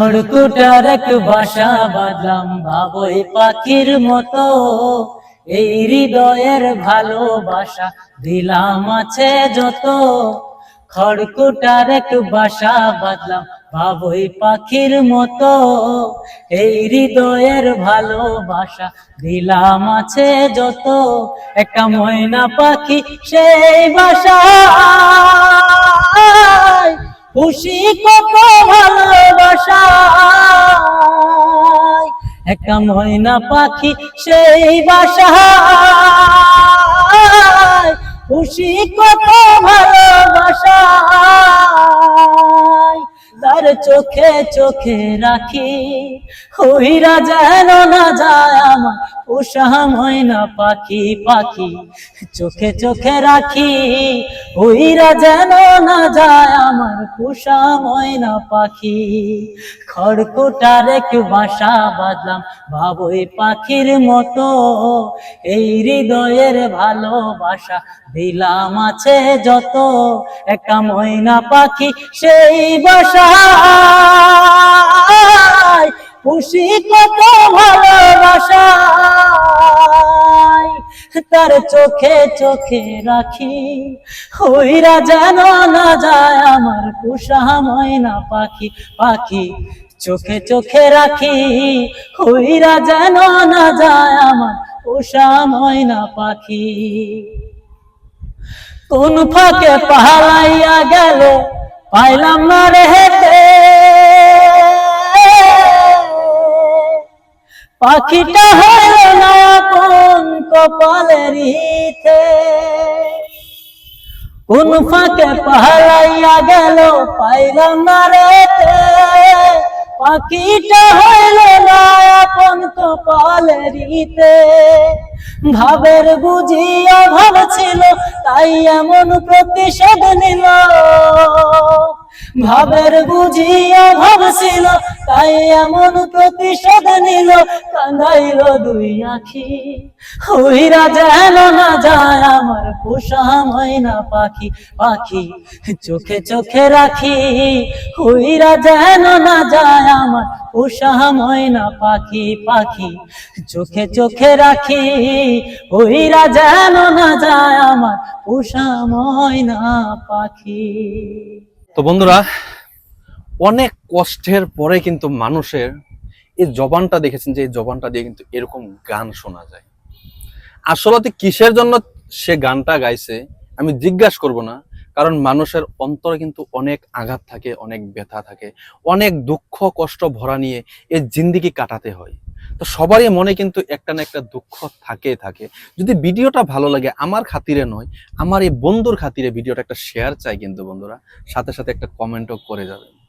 খড়কুটার এক বাসা বাঁধলাম বাবই পাখির মতো। এই হৃদয়ের ভালোবাসা দিলাম আছে যত। খড়কুটার এক বাসা বাঁধলাম বাবই পাখির মতো। এই হৃদয়ের ভালোবাসা দিলাম আছে যত। একটা ময়না পাখি সেই বাসা। খুশি কত ভালোবাসা একটা ময়না পাখি সেই বাসা খুশি কত ভালোবাসা তার চোখে চোখে রাখি হইরা যেন না যায় আমার উষা ময়না পাখি পাখি চোখে চোখে রাখি হইরা যেন না যায় আমার পুষা ময়না পাখি। খড়কুটার এক বাসা পাখির মতো, এই হৃদয়ের ভালোবাসা দিলাম আছে যত একা ময়না পাখি সেই বাসা খুশি কত ভালোবাসা তার চোখে চোখে রাখি। হইরা যেন না যায় আমার কুষা ময়না পাখি পাখি চোখে চোখে রাখি। হইরা যেন না যায় আমার উষা ময়না পাখি। কোন ফাঁকে পাহারাইয়া গেল, পাইলাম না রে হেতে। পাখিটা হইল না কোন কপালের ইথে কোন ফাঁকে পাহারাইয়া গেল, পাইলাম না রেতে পাখিটা হইল না আপন কপালের ইতে। ভাবের বুঝিয়া অভাব ছিল, তাই এমন প্রতিশোধ নিল। ভাবের বুঝিয়া অভাব ছিল তাই এমন প্রতিশোধ নিল কান্দাইল দুই আখি। হইরা যেন না যায় আমার পোষা ময়না পাখি পাখি চোখে চোখে রাখি। হইরা যেন না যায় আমার পোষা ময়না পাখি পাখি চোখে চোখে রাখি। হইরা যেন না যায় আমার পোষা ময়না পাখি। তো বন্ধুরা, অনেক কষ্টের পরে কিন্তু মানুষের এই জবানটা দেখেছেন যে এই জবানটা দিয়ে কিন্তু এরকম গান শোনা যায়। আসলে কিসের জন্য সে গানটা গাইছে, আমি জিজ্ঞাসা করব না, কারণ মানুষের অন্তরে কিন্তু অনেক আঘাত থাকে, অনেক ব্যথা থাকে, অনেক দুঃখ, কষ্ট, ভরা নিয়ে এই জিন্দিগি কাটাতে হয়। তো সবারই মনে কিন্তু একটা না একটা দুঃখ থাকে থাকে। যদি ভিডিওটা ভালো লাগে আমার খাতিরে নয়, আমার এই বন্ধুর খাতিরে ভিডিওটা একটা শেয়ার চাই কিন্তু বন্ধুরা। সাথে সাথে একটা কমেন্টও করে যাবেন।